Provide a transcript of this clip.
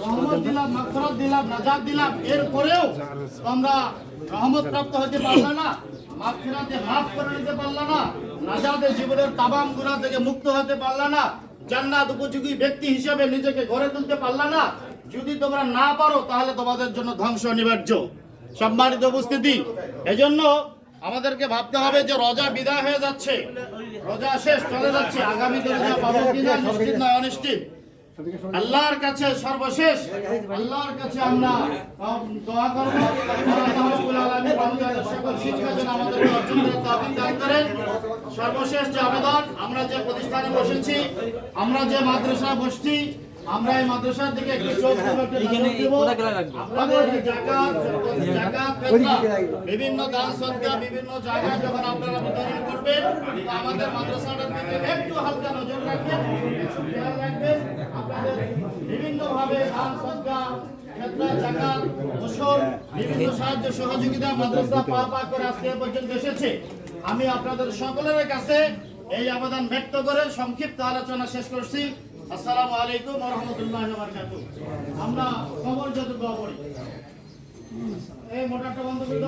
রহমত দিলাম, মাগফিরাত দিলাম, নাজাত দিলাম। এরপরেও তোমরা রহমত প্রাপ্ত হতে পারলে না, মাগফিরাতে মাফ করে নিতে পারলে না নাজাতে জীবনের তামাম গুনাহ থেকে মুক্ত হতে পারলে না, জান্নাত উপযোগী ব্যক্তি হিসেবে নিজেকে গড়ে তুলতে পারলা না। যদি তোমরা না পারো, তাহলে তোমাদের জন্য ধ্বংস অনিবার্য। সম্মানিত উপস্থিতি, এজন্য আমাদেরকে ভাবতে হবে যে রোজা বিদায় হয়ে যাচ্ছে, রোজা শেষ, চলে যাচ্ছে। আগামীতে রোজা পাবো কিনা নিশ্চিত নয়, অনিশ্চিত। আল্লাহর কাছে সর্বশেষ আল্লাহর কাছে আমরা দোয়া করব। আল্লাহ রাব্বুল আলামিন আমাদের সকল শিক্ষা যেন আমাদেরকে অর্জন করে তৌফিক দান করেন। সর্বশেষ যে আবেদন আমরা যে প্রতিষ্ঠানে বসেছি আমরা যে মাদ্রাসা বসছি আমরা এই মাদ্রাসার দিকে একটু চোখ দেব। জাকাত জাকাত ফিতরা, বিভিন্ন দান সদকা বিভিন্ন জায়গায় যখন আপনারা বিতরণ করবেন আমাদের মাদ্রাসাটার দিকে একটু হালকা নজর রাখবেন। খেয়াল রাখবেন। বিভিন্ন ভাবে দান বিভিন্ন সাহায্য সহযোগিতা মাদ্রাসা পা পা করে পর্যন্ত এসেছে। আমি আপনাদের সকলের কাছে এই আবেদন ব্যক্ত করে সংক্ষিপ্ত আলোচনা শেষ করছি। আসসালামু আলাইকুম রাহমাতুল্লাহি আমরা খবর যত করি। এই মোটরটা বন্ধ করে